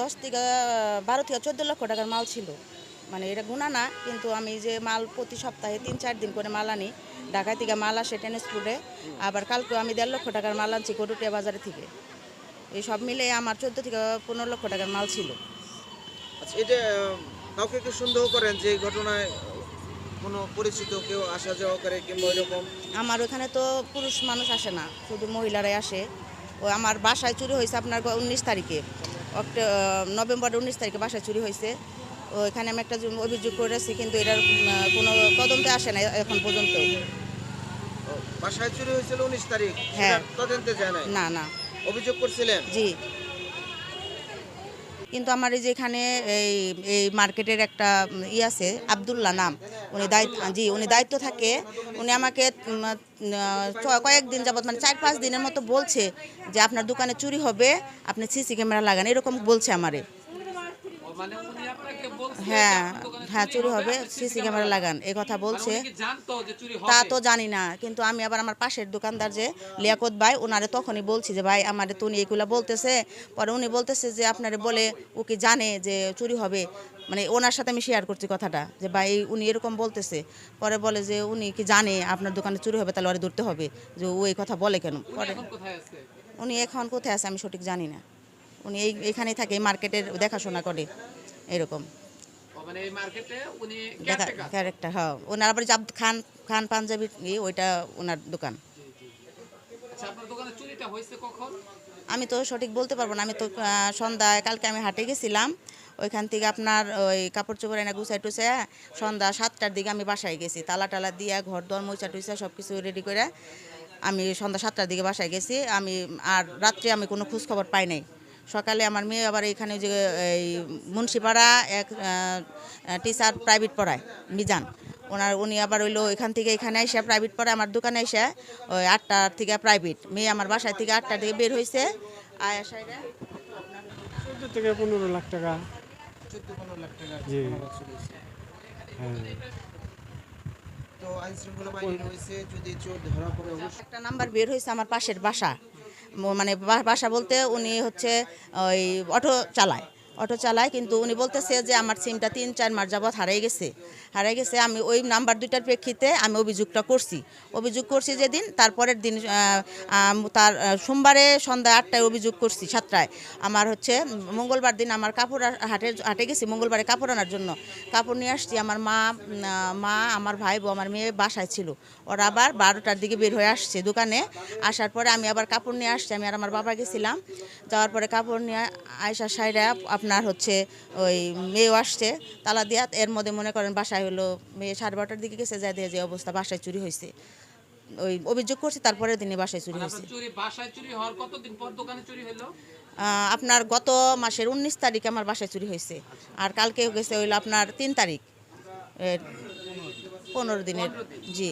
দশ থেকে বারো থেকে চোদ্দ লক্ষ টাকার মাল ছিল। মানে এটা গুণা না কিন্তু আমি যে মাল প্রতি সপ্তাহে তিন চার দিন করে মাল আনি ঢাকা থেকে মাল আসে ট্রান্সপোর্টে আবার কালকে আমি দেড় লক্ষ টাকার মাল আনছি কটুটিয়া বাজারে থেকে। এই সব মিলে আমার চোদ্দ থেকে পনেরো লক্ষ টাকার মাল ছিল। আচ্ছা এটা কাউকে কি সন্দেহ করেন যে এই ঘটনায় কোনো পরিচিত কেউ আসা যাওয়া করে কিংবা এরকম আমার ওখানে তো পুরুষ মানুষ আসে না শুধু মহিলারাই আসে। ও আমার বাসায় চুরি হয়েছে আপনার উনিশ তারিখে। অক্টো নভেম্বরের উনিশ তারিখে বাসায় চুরি হয়েছে। ওইখানে এখানে আমি একটা অভিযোগ করেছি কিন্তু এটার কোনো তদন্তে আসে না এখন পর্যন্ত। বাসায় চুরি হয়েছিল উনিশ তারিখ হ্যাঁ। তদন্তে না না। অভিযোগ করছিলেন? জি। কিন্তু আমার এই যে এখানে এই এই মার্কেটের একটা ই আছে, আবদুল্লাহ নাম। উনি দায়িত্ব, জি, উনি দায়িত্ব থাকে। উনি আমাকে কয়েকদিন যাবৎ মানে চার পাঁচ দিনের মতো বলছে যে আপনার দোকানে চুরি হবে, আপনি সিসি ক্যামেরা লাগান, এরকম বলছে আমারে মানে উনি আপনাকে বলছে যে হ্যাঁ আপনার হ্যাঁ চুরি হবে সিসি ক্যামেরা লাগান এই কথা বলছে। তা তো জানি না কিন্তু আমি আবার আমার পাশের দোকানদার যে লিয়াকত ভাই ওনারে তখনই বলছি যে ভাই আমারে তো উনি এগুলো বলতেছে। পরে উনি বলতেছে যে আপনারে বলে ও কি জানে যে চুরি হবে? মানে ওনার সাথে আমি শেয়ার করছি কথাটা যে ভাই উনি এরকম বলতেছে। পরে বলে যে উনি কি জানে আপনার দোকানে চুরি হবে তাহলে ওরে ধরতে হবে? যে ও এই কথা বলে কেন? পরে উনি এখন কোথায় আছে আমি সঠিক জানি না। উনি এই এখানেই থাকে মার্কেটের দেখাশোনা করে এরকম। মানে। ক্যারেক্টার? হ্যাঁ। ওনার আবার জাব খান খান পাঞ্জাবি ওইটা ওনার দোকান। আচ্ছা আমি তো সঠিক বলতে পারব না আমি তো সন্ধ্যায় কালকে আমি হাটে গেছিলাম ওইখান থেকে আপনার ওই কাপড় চোপড় এনে গুছাই টুছাই সন্ধ্যা সাতটার দিকে আমি বাসায় গেছি তালা টালা দিয়া ঘর দর মোচা টুচা সব কিছু রেডি করে আমি সন্ধ্যা সাতটার দিকে বাসায় গেছি আমি আর রাত্রে আমি কোনো খোঁজ খবর পাই নাই। সকালে আমার মেয়ে আবার এখানে যে এই মুন্সিপাড়া এক টিচার প্রাইভেট পড়ায় মিজান। ওনার উনি আবার হইল এখান থেকে এখানে এসে প্রাইভেট পড়ে আমার দোকানে এসে ওই আটটার থেকে প্রাইভেট মেয়ে আমার বাসায় থেকে আটটার থেকে বের হয়েছে আয়া চোদ্দ থেকে পনেরো লাখ টাকা। চোদ্দ পনেরো লাখ টাকা জি। মাল চুরি হয়েছে। হ্যাঁ। তো আইন শৃঙ্খলা বাহিনী রয়েছে যদি চোর ধরা পড়ে একটা নাম্বার বের হয়েছে আমার পাশের বাসা। মানে বাসা বলতে উনি হচ্ছে ওই অটো চালায়। অটো চালায়, কিন্তু উনি বলতেছে যে আমার সিমটা তিন, চার মাস যাবৎ হারাই গেছে। হারাই গেছে, আমি ওই নাম্বার দুইটার প্রেক্ষিতে আমি অভিযোগটা করছি। অভিযোগ করছি যেদিন তারপরের দিন তার সোমবারে সন্ধ্যা আটটায় অভিযোগ করছি, সাতটায়। আমার হচ্ছে, মঙ্গলবার দিন আমার কাপড় হাটে হাটে গেছি, মঙ্গলবারে কাপড় আনার জন্য। কাপড় নিয়ে আসছি, আমার মা মা, আমার ভাই বউ, আমার মেয়ে বাসায় ছিল। ওরা আবার বারোটার দিকে বের হয়ে আসছে দোকানে। আসার পরে আমি আবার কাপড় নিয়ে আসছি, আমি আর আমার বাবা গেছিলাম। যাওয়ার পরে কাপড় নিয়ে আয়সা সাইরা আপনার হচ্ছে ওই মেয়েও আসছে তালা দিয়া এর মধ্যে মনে করেন বাসায় হলো মেয়ে সাড়ে বারোটার দিকে গেছে যাই দিয়ে যে অবস্থা বাসায় চুরি হয়েছে ওই অভিযোগ করছি তারপরের দিনে বাসায় চুরি মানে হয়েছে আপনার গত মাসের উনিশ তারিখে আমার বাসায় চুরি হয়েছে আর কালকে গেছে হইল আপনার তিন তারিখ। পনেরো দিনের জি।